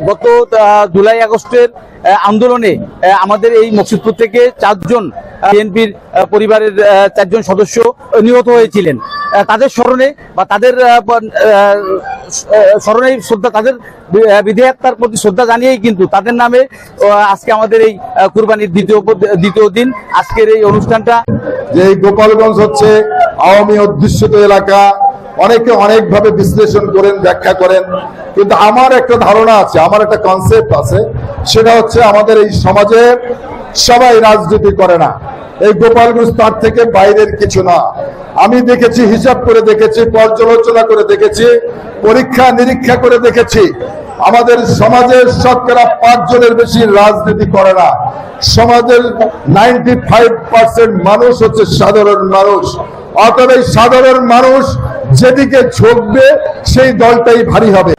গত জুলাই আগস্টের আন্দোলনে আমাদের এই মকসুদপুর থেকে চারজন বিএনপির পরিবারের চারজন সদস্য নিহত হয়েছিলেন। তাদের স্মরণে বা তাদের স্মরণে শ্রদ্ধা তাদের বি- আহ, প্রতি শ্রদ্ধা জানিয়েই কিন্তু তাদের নামে আজকে আমাদের এই কুরবানির দ্বিতীয় দ্বিতীয় দিন আজকের এই অনুষ্ঠানটা। যে গোপালগঞ্জ হচ্ছে আওয়ামী অধ্যুষিত এলাকা অনেকে অনেকভাবে বিশ্লেষণ করেন, ব্যাখ্যা করেন, কিন্তু আমার একটা ধারণা আছে, আমার একটা কনসেপ্ট আছে, সেটা হচ্ছে আমাদের এই সমাজে সবাই রাজনীতি করে না। এই গোপালগঞ্জ তার থেকে বাইরের কিছু না। আমি দেখেছি, হিসাব করে দেখেছি, পর্যালোচনা করে দেখেছি, পরীক্ষা নিরীক্ষা করে দেখেছি, আমাদের সমাজের শতকরা পাঁচ জনের বেশি রাজনীতি করে না। সমাজের নাইনটি ফাইভ পার্সেন্ট মানুষ হচ্ছে সাধারণ মানুষ। অতএব এই সাধারণ মানুষ যেদিকে ছোটবে সেই দলটাই ভারী হবে।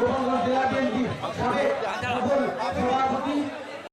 গোপালগঞ্জ জেলা বিএনপি